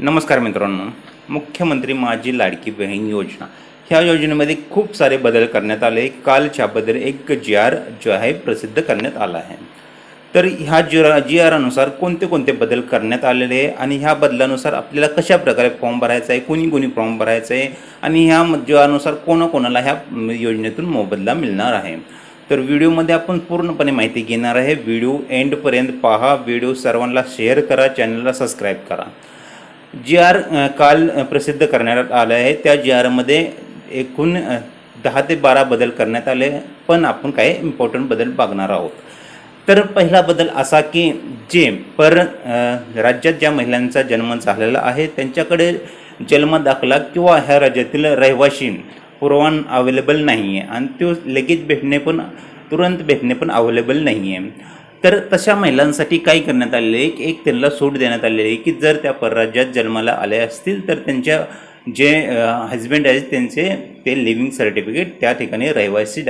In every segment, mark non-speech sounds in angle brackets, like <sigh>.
नमस्कार मित्रांनो. मुख्यमंत्री माझी लाडकी बहीण योजना. ह्या योजनेमध्ये खूप सारे बदल करण्यात आले. कालच्या बदल एक जी आर जो आहे प्रसिद्ध करण्यात आला आहे. तर ह्या जी जी आरनुसार कोणते कोणते बदल करण्यात आलेले आहे आणि ह्या बदलानुसार आपल्याला कशा प्रकारे फॉर्म भरायचा आहे कोणी कोणी फॉर्म भरायचा आहे आणि ह्या जी आरनुसार कोणाकोणाला ह्या योजनेतून मोबदला मिळणार आहे. तर व्हिडिओमध्ये आपण पूर्णपणे माहिती घेणार आहे. व्हिडिओ एंडपर्यंत पहा. व्हिडिओ सर्वांना शेअर करा. चॅनलला सबस्क्राईब करा. जी आर काल प्रसिद्ध करण्यात आलं आहे. त्या जी आरमध्ये एकूण दहा ते बारा बदल करण्यात आले पण आपण काही इम्पॉर्टंट बदल बघणार आहोत. तर पहिला बदल असा की जे पर राज्यात ज्या महिलांचा जन्म झालेला आहे त्यांच्याकडे जन्मदाखला किंवा ह्या राज्यातील रहिवाशी पुरवान अवेलेबल नाही आहे आणि तो लगेच भेटणे पण तुरंत भेटणे पण अवेलेबल नाही आहे तर तशा महिलांसाठी काय करण्यात आलेलं आहे? की एक त्यांना सूट देण्यात आलेली आहे की जर त्या परराज्यात जन्माला आले असतील तर त्यांच्या जे हजबंड आहेत त्यांचे ते लिव्हिंग सर्टिफिकेट त्या ठिकाणी रहिवासी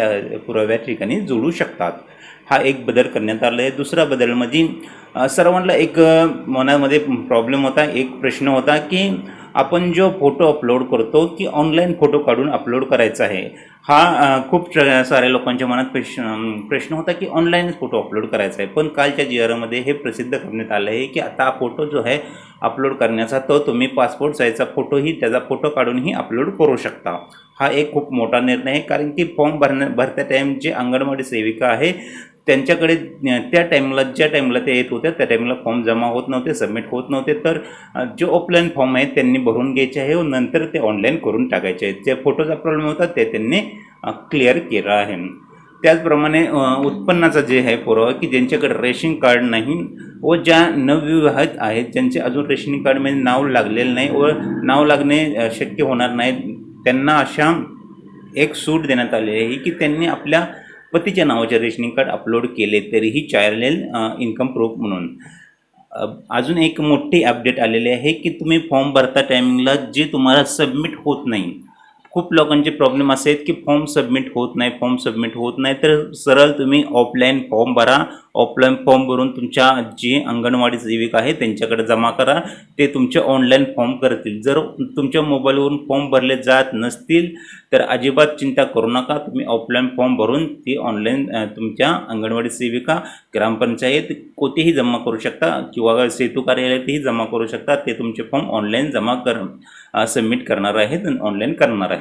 पुराव्या ठिकाणी जोडू शकतात. हा एक बदल करण्यात आला आहे. दुसरा बदल म्हणजे सर्वांना एक मनामध्ये प्रॉब्लेम होता एक प्रश्न होता की आपण जो फोटो अपलोड करतो की ऑनलाईन फोटो काढून अपलोड करायचा आहे. हा खूप साऱ्या लोकांच्या मनात प्रश्न प्रश्न होता की ऑनलाईनच फोटो अपलोड करायचा आहे. पण कालच्या जी आरमध्ये हे प्रसिद्ध करण्यात आलं आहे की आता हा फोटो जो आहे अपलोड करण्याचा तो तुम्ही पासपोर्ट साईजचा फोटोही त्याचा फोटो काढूनही अपलोड करू शकता. हा एक खूप मोठा निर्णय आहे. कारण की फॉर्म भरण्या भरत्या टाईम जे अंगणवाडी सेविका आहे. त्यांच्याकडे त्या टाईमला ज्या टाईमला ते येत होत्या त्या टाईमला फॉर्म जमा होत नव्हते सबमिट होत नव्हते. तर जे ऑफलाईन फॉर्म आहेत त्यांनी भरून घ्यायचे आहे व नंतर ते ऑनलाईन करून टाकायचे आहेत. जे फोटोचा प्रॉब्लेम होता ते त्यांनी क्लिअर केला आहे. त्याचप्रमाणे उत्पन्नाचा जे आहे पुरावा की ज्यांच्याकडे रेशन कार्ड नाही व ज्या नवविवाहित आहेत ज्यांचे अजून रेशनिंग कार्डमध्ये नाव लागलेलं नाही व नाव लागणे शक्य होणार नाही त्यांना अशा एक सूट देण्यात आली आहे की त्यांनी आपल्या पतीच्या नावाचे रेशनिंग कार्ड अपलोड केले तरीही चालेल इन्कम प्रूफ म्हणून. अजून एक मोठी अपडेट आलेली आहे की तुम्ही फॉर्म भरता टायमिंगला जे तुम्हाला सबमिट होत नाही खूप लोकांचे प्रॉब्लेम असे आहेत की फॉर्म सबमिट होत नाही फॉर्म सबमिट होत नाही. तर सरळ तुम्ही ऑफलाईन फॉर्म भरा. ऑफलाईन फॉर्म भरून तुमच्या जी अंगणवाडी सेविका आहे त्यांच्याकडे जमा करा. ते तुमचे ऑनलाईन फॉर्म करतील. जर तुमच्या मोबाईलवरून फॉर्म भरले जात नसतील तर अजिबात चिंता करू नका. तुम्ही ऑफलाईन फॉर्म भरून ती ऑनलाईन तुमच्या अंगणवाडी सेविका ग्रामपंचायत कोठेही जमा करू शकता किंवा सेतू कार्यालयातही जमा करू शकता. ते तुमचे फॉर्म ऑनलाईन जमा कर सबमिट करणार आहेत ऑनलाईन करणार आहेत.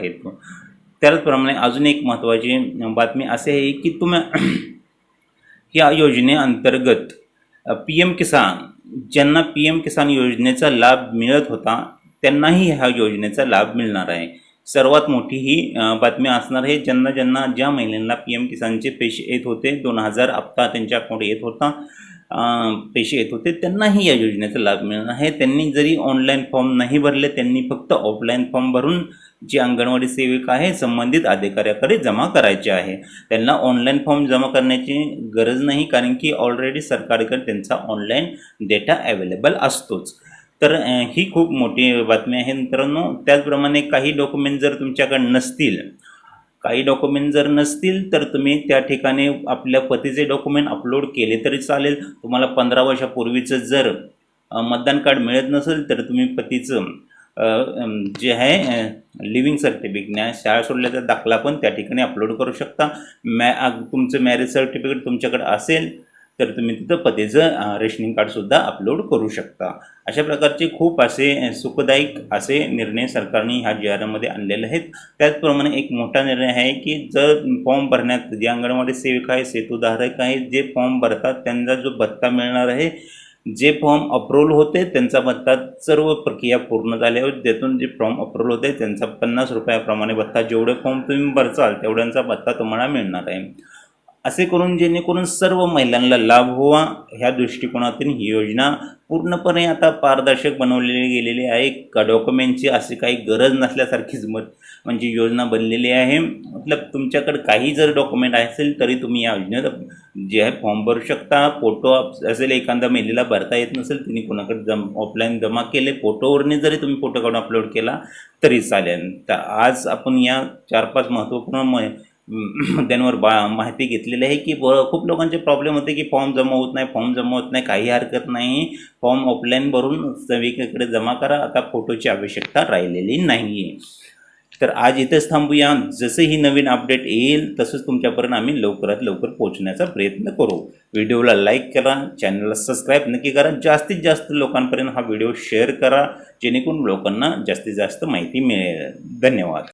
त्याचप्रमाणे अजून एक महत्त्वाची बातमी असे आहे की तुम्ही <clears throat> या योजनेअंतर्गत पी एम किसान ज्यांना पी एम किसान योजनेचा लाभ मिळत होता त्यांनाही ह्या योजनेचा लाभ मिळणार आहे. सर्वात मोठी ही बातमी असणार आहे ज्यांना ज्यांना ज्या महिलांना पी एम किसानचे पैसे येत होते दोन हजार हप्ता त्यांच्या अकाउंट येत होता पैसे येत होते त्यांनाही या योजनेचा लाभ मिळणार आहे. त्यांनी जरी ऑनलाईन फॉर्म नाही भरले त्यांनी फक्त ऑफलाईन फॉर्म भरून जी अंगणवाडी सेविका आहे संबंधित अधिकाऱ्याकडे जमा करायचे आहे. त्यांना ऑनलाईन फॉर्म जमा करण्याची गरज नाही कारण की ऑलरेडी सरकारकडे त्यांचा ऑनलाईन डेटा अवेलेबल असतोच. तर ही खूप मोठी बातमी आहे मित्रांनो. त्याचप्रमाणे काही डॉक्युमेंट जर तुमच्याकडे नसतील काही डॉक्युमेंट जर नसतील तर तुम्ही त्या ठिकाणी आपल्या पतीचे डॉक्युमेंट अपलोड केले तरी चालेल. तुम्हाला पंधरा वर्षापूर्वीचं जर मतदान कार्ड मिळत नसेल तर तुम्ही पतीचं जे आहे लिव्हिंग सर्टिफिकेट न्याय शाळा सोडल्याचा दाखला पण त्या ठिकाणी अपलोड करू शकता. मॅ तुमचं मॅरेज सर्टिफिकेट तुमच्याकडे असेल तर तुम्ही तिथं पतीचं रेशनिंग कार्डसुद्धा अपलोड करू शकता. अशा प्रकारचे खूप असे सुखदायक असे निर्णय सरकारने ह्या जी आरमध्ये आणलेले आहेत. त्याचप्रमाणे एक मोठा निर्णय आहे की जर फॉर्म भरण्यात जे अंगणवाडी सेविका आहे सेतूधारक आहे जे फॉर्म भरतात त्यांचा जो भत्ता मिळणार आहे जे फॉर्म अप्रूव्हल होते त्यांचा भत्ता सर्व प्रक्रिया पूर्ण झाल्यावर त्यातून जे फॉर्म अप्रूव्हल होते त्यांचा पन्नास रुपयाप्रमाणे भत्ता. जेवढे फॉर्म तुम्ही भरचाल तेवढ्यांचा भत्ता तुम्हाला मिळणार आहे. असे करून जेणेकरून सर्व महिलांना लाभ व्हावा ह्या दृष्टिकोनातून ही योजना पूर्णपणे आता पारदर्शक बनवलेली गेलेली आहे. का डॉक्युमेंटची अशी काही गरज नसल्यासारखीच मत म्हणजे योजना बनलेली आहे. मतलब तुमच्याकडे काही जर डॉक्युमेंट असेल तरी तुम्ही या योजनेत जे आहे फॉर्म भरू शकता. फोटो असेल एखाद्या महिलेला भरता येत नसेल तिने कोणाकडे जम ऑफलाईन जमा केले फोटोवरने जरी तुम्ही फोटो काढून अपलोड केला तरी चालेल. तर आज आपण या चार पाच महत्त्वपूर्ण म <clears throat> त्यांवर बा माहिती घेतलेली आहे की ब खूप लोकांचे प्रॉब्लेम होते की फॉर्म जमा होत नाही फॉर्म जमा होत नाही काही हरकत नाही. फॉर्म ऑफलाईन भरून सगळीकडे जमा करा. आता फोटोची आवश्यकता राहिलेली नाही आहे तर आज इथेच थांबूया. जसं ही नवीन अपडेट येईल तसंच तुमच्यापर्यंत आम्ही लवकरात लवकर पोहोचण्याचा प्रयत्न करू. व्हिडिओला लाईक करा चॅनलला सबस्क्राईब नक्की करा. जास्तीत जास्त लोकांपर्यंत हा व्हिडिओ शेअर करा जेणेकरून लोकांना जास्तीत जास्त माहिती मिळेल. धन्यवाद.